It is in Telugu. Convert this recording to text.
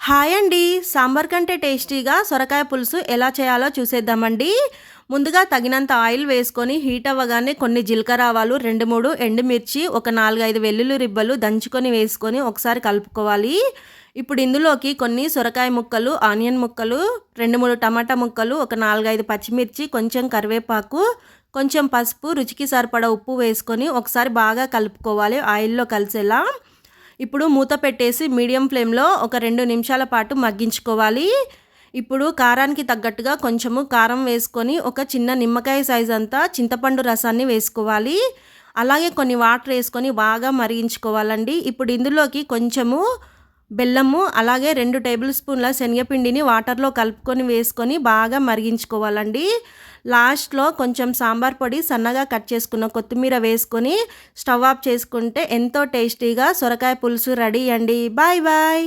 హాయ్ అండి. సాంబార్ కంటే టేస్టీగా సొరకాయ పులుసు ఎలా చేయాలో చూసేద్దామండి. ముందుగా తగినంత ఆయిల్ వేసుకొని హీట్ అవ్వగానే కొన్ని జీలకర్ర ఆవాలు రెండు మూడు ఎండుమిర్చి ఒక నాలుగైదు వెల్లుల్లి రిబ్బలు దంచుకొని వేసుకొని ఒకసారి కలుపుకోవాలి. ఇప్పుడు ఇందులోకి కొన్ని సొరకాయ ముక్కలు ఆనియన్ ముక్కలు రెండు మూడు టమాటా ముక్కలు ఒక నాలుగైదు పచ్చిమిర్చి కొంచెం కరివేపాకు కొంచెం పసుపు రుచికి సరిపడా ఉప్పు వేసుకొని ఒకసారి బాగా కలుపుకోవాలి ఆయిల్లో కలిసేలా. ఇప్పుడు మూత పెట్టేసి మీడియం ఫ్లేమ్లో ఒక రెండు నిమిషాల పాటు మగ్గించుకోవాలి. ఇప్పుడు కారానికి తగ్గట్టుగా కొంచెము కారం వేసుకొని ఒక చిన్న నిమ్మకాయ సైజ్ అంతా చింతపండు రసాన్ని వేసుకోవాలి. అలాగే కొన్ని వాటర్ వేసుకొని బాగా మరిగించుకోవాలండి. ఇప్పుడు ఇందులోకి కొంచెము బెల్లము అలాగే రెండు టేబుల్ స్పూన్ల శనగపిండిని వాటర్లో కలుపుకొని వేసుకొని బాగా మరిగించుకోవాలండి. లాస్ట్లో కొంచెం సాంబార్ పొడి సన్నగా కట్ చేసుకున్న కొత్తిమీర వేసుకొని స్టవ్ ఆఫ్ చేసుకుంటే ఎంతో టేస్టీగా సొరకాయ పులుసు రెడీ అండి. Bye bye.